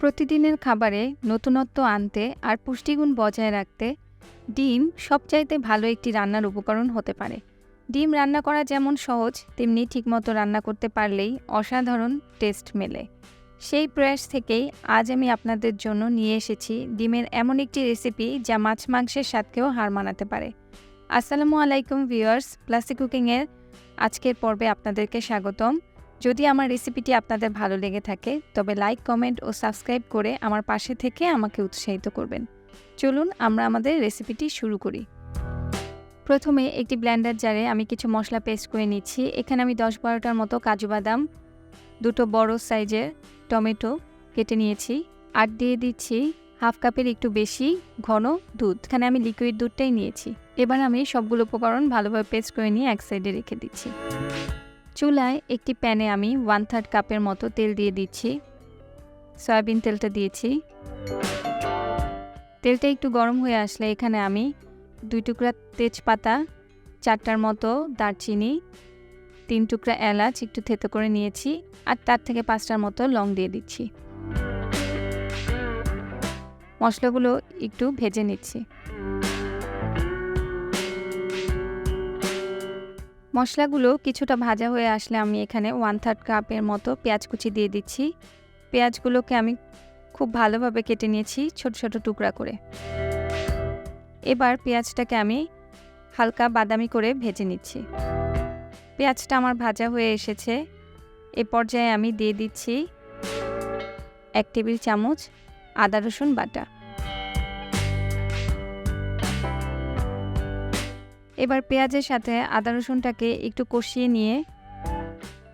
প্রতিদিনের খাবারে নতুনত্ব আনতে আর পুষ্টিগুণ বজায় রাখতে ডিম সবচাইতে ভালো একটি রান্নার উপকরণ হতে পারে। ডিম রান্না করা যেমন সহজ, তেমনি ঠিকমতো রান্না করতে পারলেই অসাধারণ টেস্ট মেলে। সেই প্রয়াস থেকেই আজ আমি আপনাদের জন্য নিয়ে এসেছি ডিমের এমন একটি রেসিপি যা মাছ মাংসের স্বাদকেও হার মানাতে পারে। আসসালামু আলাইকুম ভিউয়ার্স, প্লাস্টিক কুকিংয়ের আজকের পর্বে আপনাদেরকে স্বাগতম। যদি আমার রেসিপিটি আপনাদের ভালো লেগে থাকে, তবে লাইক কমেন্ট ও সাবস্ক্রাইব করে আমার পাশে থেকে আমাকে উৎসাহিত করবেন। চলুন আমরা আমাদের রেসিপিটি শুরু করি। প্রথমে একটি ব্লেন্ডার জারে আমি কিছু মশলা পেস্ট করে নিচ্ছি। এখানে আমি দশ বারোটার মতো কাজু বাদাম, দুটো বড় সাইজের টমেটো কেটে নিয়েছি। আর দিয়ে দিচ্ছি হাফ কাপের একটু বেশি ঘন দুধ। এখানে আমি লিকুইড দুধটাই নিয়েছি। এবার আমি সবগুলো উপকরণ ভালোভাবে পেস্ট করে নিয়ে এক সাইডে রেখে দিচ্ছি। চুলায় একটি প্যানে আমি ওয়ান থার্ড কাপের মতো তেল দিয়ে দিচ্ছি। সয়াবিন তেলটা দিয়েছি। তেলটা একটু গরম হয়ে আসলে এখানে আমি দুই টুকরা তেজপাতা, চারটার মতো দারচিনি, তিন টুকরা এলাচ একটু থেতো করে নিয়েছি আর তার থেকে পাঁচটার মতো লং দিয়ে দিচ্ছি। মশলাগুলো একটু ভেজে নিচ্ছি। মশলাগুলো কিছুটা ভাজা হয়ে আসলে আমি এখানে ওয়ান থার্ড কাপের মতো পেঁয়াজ কুচি দিয়ে দিচ্ছি। পেঁয়াজগুলোকে আমি খুব ভালোভাবে কেটে নিয়েছি ছোট ছোট টুকরা করে। এবার পেঁয়াজটাকে আমি হালকা বাদামি করে ভেজে নিচ্ছি। পেঁয়াজটা আমার ভাজা হয়ে এসেছে। এ পর্যায়ে আমি দিয়ে দিচ্ছি এক টেবিল চামচ আদা রসুন বাটা। এবার পেঁয়াজের সাথে আদা রসুনটাকে একটু কষিয়ে নিয়ে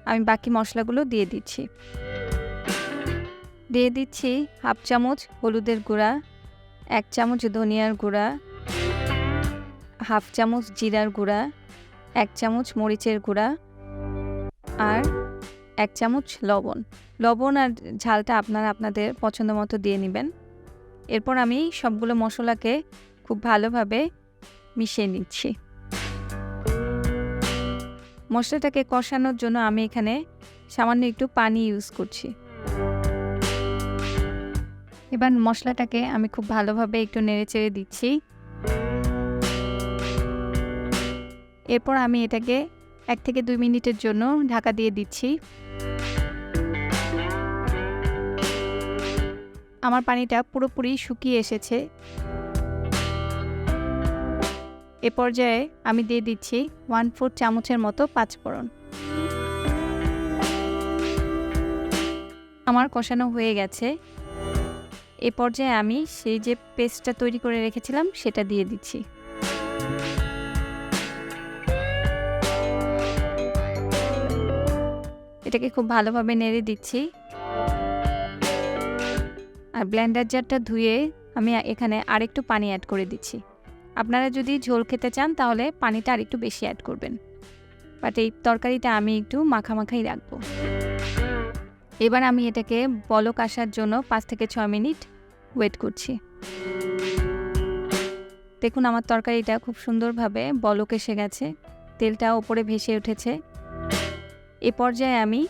আমি বাকি মশলাগুলো দিয়ে দিচ্ছি। দিয়ে দিচ্ছি হাফ চামচ হলুদের গুঁড়া, এক চামচ ধনিয়ার গুঁড়া, হাফ চামচ জিরার গুঁড়া, এক চামচ মরিচের গুঁড়া আর এক চামচ লবণ। লবণ আর ঝালটা আপনারা আপনাদের পছন্দ মতো দিয়ে নেবেন। এরপর আমি সবগুলো মশলাকে খুব ভালোভাবে মিশিয়ে নিচ্ছি। মশলাটাকে কষানোর জন্য আমি এখানে সামান্য একটু পানি ইউজ করছি। এবার মশলাটাকে আমি খুব ভালোভাবে একটু নেড়ে চেড়ে দিচ্ছি। এরপর আমি এটাকে এক থেকে দুই মিনিটের জন্য ঢাকা দিয়ে দিচ্ছি। আমার পানিটা পুরোপুরি শুকিয়ে এসেছে। এ পর্যায়ে আমি দিয়ে দিচ্ছি ওয়ান ফোর চামচের মতো পাঁচ পাঁচফোড়ন। আমার কষানো হয়ে গেছে। এ পর্যায়ে আমি সেই যে পেস্টটা তৈরি করে রেখেছিলাম, সেটা দিয়ে দিচ্ছি। এটাকে খুব ভালোভাবে নেড়ে দিচ্ছি। আর ব্লেন্ডার জারটা ধুয়ে আমি এখানে আরেকটু পানি অ্যাড করে দিচ্ছি। আপনারা যদি ঝোল খেতে চান, তাহলে পানিটা আরেকটু বেশি অ্যাড করবেন। বাট এই তরকারিটা আমি একটু মাখামাখাই রাখব। এবার আমি এটাকে বলক আসার জন্য পাঁচ থেকে ছয় মিনিট ওয়েট করছি। দেখুন, আমার তরকারিটা খুব সুন্দরভাবে বলক এসে গেছে। তেলটা ওপরে ভেসে উঠেছে। এ পর্যায়ে আমি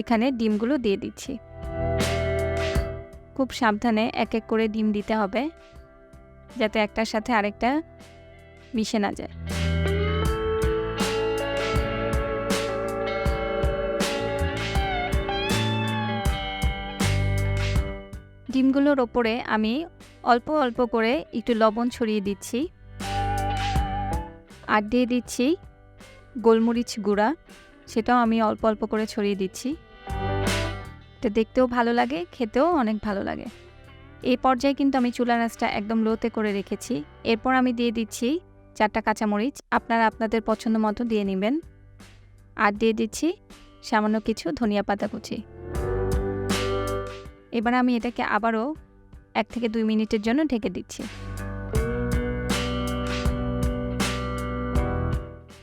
এখানে ডিমগুলো দিয়ে দিচ্ছি। খুব সাবধানে এক এক করে ডিম দিতে হবে। যাতে একটার সাথে আরেকটা মিশে না যায়। ডিমগুলোর ওপরে আমি অল্প অল্প করে একটু লবণ ছড়িয়ে দিচ্ছি। আর দিয়ে দিচ্ছি গোলমরিচ গুঁড়া, সেটাও আমি অল্প অল্প করে ছড়িয়ে দিচ্ছি। এটা দেখতেও ভালো লাগে, খেতেও অনেক ভালো লাগে। এই পর্যায়ে কিন্তু আমি চুলা নাচটা একদম লোতে করে রেখেছি। এরপর আমি দিয়ে দিচ্ছি চারটা কাঁচামরিচ। আপনারা আপনাদের পছন্দ মতো দিয়ে নেবেন। আর দিয়ে দিচ্ছি সামান্য কিছু ধনিয়া পাতা কুচি। এবার আমি এটাকে আবারও এক থেকে দুই মিনিটের জন্য ঢেকে দিচ্ছি।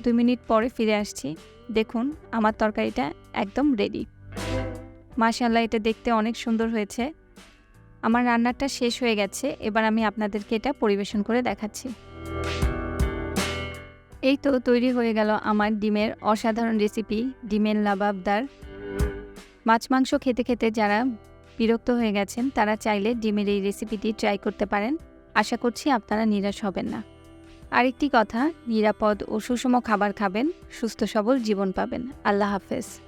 দুই মিনিট পরে ফিরে আসছি। দেখুন, আমার তরকারিটা একদম রেডি মাশাল্লাহ এটা দেখতে অনেক সুন্দর হয়েছে। আমার রান্নাটা শেষ হয়ে গেছে, এবার আমি আপনাদেরকে এটা পরিবেশন করে দেখাচ্ছি। এই তো তৈরি হয়ে গেল আমার ডিমের অসাধারণ রেসিপি, ডিমের লাবাবদার। মাছ মাংস খেতে খেতে যারা বিরক্ত হয়ে গেছেন, তারা চাইলে ডিমের এই রেসিপিটি ট্রাই করতে পারেন। আশা করছি আপনারা নিরাশ হবেন না। আরেকটি কথা, নিরাপদ ও সুষম খাবার খাবেন, সুস্থ সবল জীবন পাবেন। আল্লাহ হাফেজ।